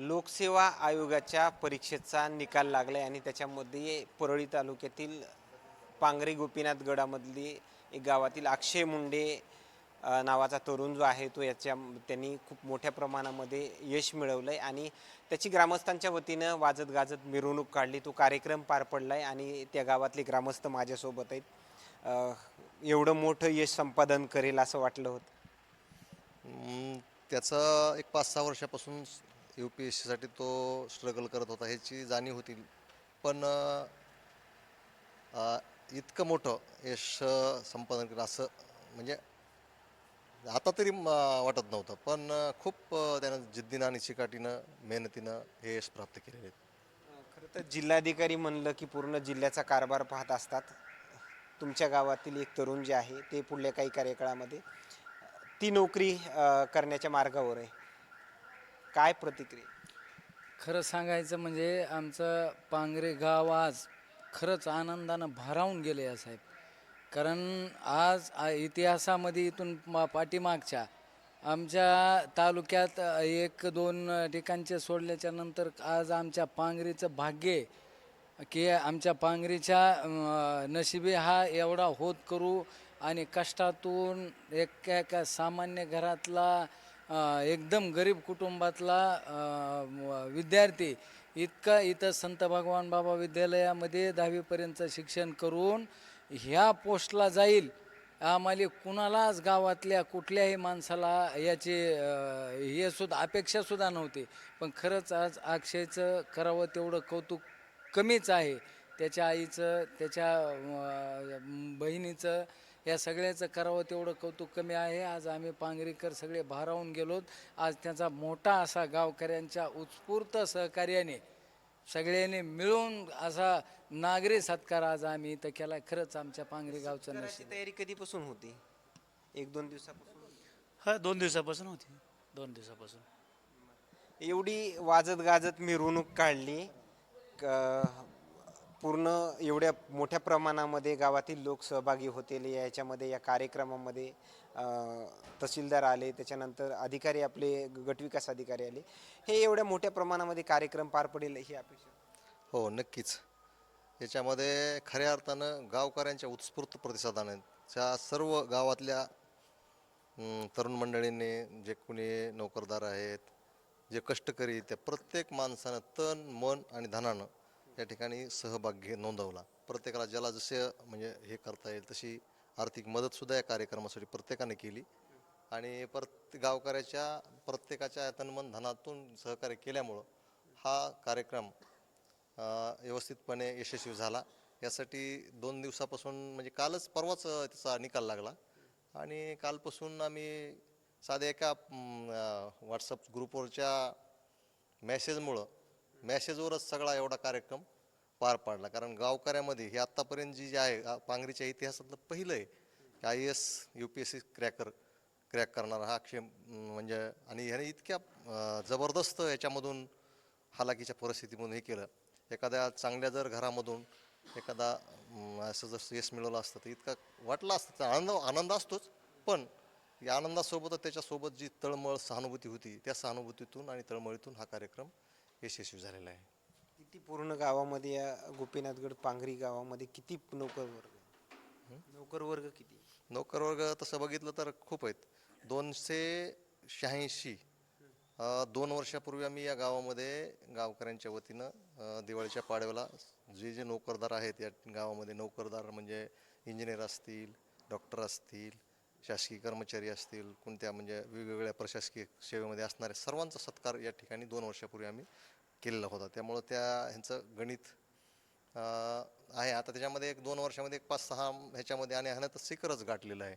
लोकसेवा आयोगाच्या परीक्षेचा निकाल लागला आहे आणि त्याच्यामध्ये परळी तालुक्यातील पांगरी गोपीनाथ गडामधली एक गावातील अक्षय मुंडे नावाचा तरुण जो आहे तो याच्या त्यांनी खूप मोठ्या प्रमाणामध्ये यश मिळवलं आहे आणि त्याची ग्रामस्थांच्या वतीनं वाजत गाजत मिरवणूक काढली. तो कार्यक्रम पार पडला आहे आणि त्या गावातले ग्रामस्थ माझ्यासोबत आहेत. एवढं मोठं यश संपादन करेल असं वाटलं होतं. त्याचं एक पाच सहा वर्षापासून यू पी एस सीसाठी तो स्ट्रगल करत होता ह्याची जाणीव होती. पण इतकं मोठं यश संपादन केलं असं म्हणजे आता तरी वाटत नव्हतं. पण खूप त्यानं जिद्दीनं आणि चिकाटीनं मेहनतीनं हे यश प्राप्त केलेले आहेत खरं तर जिल्हाधिकारी म्हणलं की पूर्ण जिल्ह्याचा कारभार पाहत असतात. तुमच्या गावातील एक तरुण जे आहे ते पुढल्या काही कार्यकाळामध्ये ती नोकरी करण्याच्या मार्गावर आहे. काय प्रतिक्रिया? खरं सांगायचं म्हणजे आमचं पांगरे गाव आज खरंच आनंदानं भारावून गेले आहे साहेब. कारण आज आ- इतिहासामध्ये इथून मा- पाठीमागच्या आमच्या तालुक्यात अ, एक दोन अ, ठिकाणचे सोडल्याच्या नंतर आज आमच्या पांगरीचं भाग्य आहे की आमच्या पांगरीच्या अ, नशिबी हा एवढा होत करू आणि कष्टातून एक एका सामान्य घरातला एकदम गरीब कुटुंबातला विद्यार्थी इतका इथं संत भगवान बाबा विद्यालयामध्ये दहावीपर्यंतचं शिक्षण करून ह्या पोस्टला जाईल. आम्हाला कुणालाच गावातल्या कुठल्याही माणसाला याची हे सुद्धा अपेक्षासुद्धा नव्हती. पण खरंच आज अक्षयचं करावं तेवढं कौतुक कमीच आहे. त्याच्या आईचं त्याच्या बहिणीचं या सगळ्याचं करावं तेवढं कौतुक कमी आहे. आज आम्ही पांगरीकर सगळे भारावून गेलोत. आज त्याचा मोठा असा गावकऱ्यांच्या उत्स्फूर्त सहकार्याने सगळ्यांनी मिळून असा नागरी सत्कार आज आम्ही इथं केला. खरंच आमच्या पांगरी गावचं नशीब. तयारी कधीपासून होती? एक दोन दिवसापासून? हा दोन दिवसापासून होती. दोन दिवसापासून. एवढी वाजत गाजत मिरवणूक काढली. क- पूर्ण एवढ्या मोठ्या प्रमाणामध्ये गावातील लोक सहभागी होतील. याच्यामध्ये या कार्यक्रमामध्ये तहसीलदार आले. त्याच्यानंतर अधिकारी आपले गटविकास अधिकारी आले. हे एवढ्या मोठ्या प्रमाणामध्ये कार्यक्रम पार पडेल ही अपेक्षा. हो नक्कीच. याच्यामध्ये खऱ्या अर्थानं गावकऱ्यांच्या उत्स्फूर्त प्रतिसादाने त्या सर्व गावातल्या तरुण मंडळींनी जे कोणी नोकरदार आहेत जे कष्टकरी त्या प्रत्येक माणसानं तन मन आणि धनानं या ठिकाणी सहभाग घे नोंदवला. प्रत्येकाला ज्याला जसे म्हणजे हे करता येईल तशी आर्थिक मदतसुद्धा या कार्यक्रमासाठी प्रत्येकाने केली. आणि प्रत गावकऱ्याच्या प्रत्येकाच्या तनमन धनातून सहकार्य केल्यामुळं हा कार्यक्रम व्यवस्थितपणे यशस्वी झाला. यासाठी दोन दिवसापासून म्हणजे कालच परवाच त्याचा निकाल लागला. आणि कालपासून आम्ही साध्या एका व्हॉट्सअप ग्रुपवरच्या मॅसेजमुळं मॅसेजवरच सगळा एवढा कार्यक्रम पार पाडला. कारण गावकऱ्यामध्ये हे आत्तापर्यंत जी जे आहे पांगरीच्या इतिहासातलं पहिलं आहे की I S U P S C cracker crack करणारा हा अक्षय म्हणजे आणि ह्याने इतक्या जबरदस्त याच्यामधून हालाकीच्या परिस्थितीमधून हे केलं. एखाद्या चांगल्या जर घरामधून एखादा असं जर यश मिळवलं असतं तर इतका वाटला असतं तर आनंद आनंद असतोच. पण या आनंदासोबतच त्याच्यासोबत जी तळमळ सहानुभूती होती त्या सहानुभूतीतून आणि तळमळीतून हा कार्यक्रम यशस्वी झालेला आहे. किती पूर्ण गावामध्ये या गोपीनाथगड पांगरी गावामध्ये किती नोकर वर्ग नोकर वर्ग किती? नोकर वर्ग तसं बघितलं तर खूप आहेत. दोनशे शहाऐंशी अ, दोन वर्षापूर्वी आम्ही या गावामध्ये गावकऱ्यांच्या वतीनं अ, दिवाळीच्या पाडव्याला जे जे नोकरदार आहेत या गावामध्ये नोकरदार म्हणजे इंजिनियर असतील डॉक्टर असतील शासकीय कर्मचारी असतील कोणत्या म्हणजे वेगवेगळ्या प्रशासकीय सेवेमध्ये असणारे सर्वांचा सत्कार या ठिकाणी दोन वर्षापूर्वी आम्ही केलेला होता. त्यामुळं त्या ह्यांचं गणित आहे. आता त्याच्यामध्ये एक दोन वर्षामध्ये एक पाच सहा ह्याच्यामध्ये आणि ह्यानं तर शिखरच गाठलेलं आहे.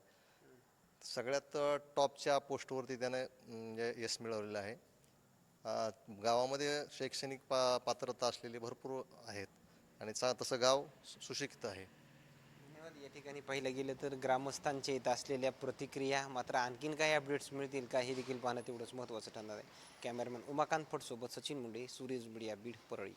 सगळ्यात टॉपच्या पोस्टवरती त्याने म्हणजे यश मिळवलेलं आहे. गावामध्ये शैक्षणिक पा पात्रता असलेले भरपूर आहेत आणि चा तसं गाव सु- सुशिक्षित आहे. या ठिकाणी पाहिलं गेलं तर ग्रामस्थांच्या येत असलेल्या प्रतिक्रिया मात्र आणखीन काही अपडेट्स मिळतील का हे देखील पाहणं तेवढंच महत्त्वाचं ठरणार आहे. कॅमेरामॅन उमाकांत फट सोबत सचिन मुंडे सुरेश बिडिया बीड परळी.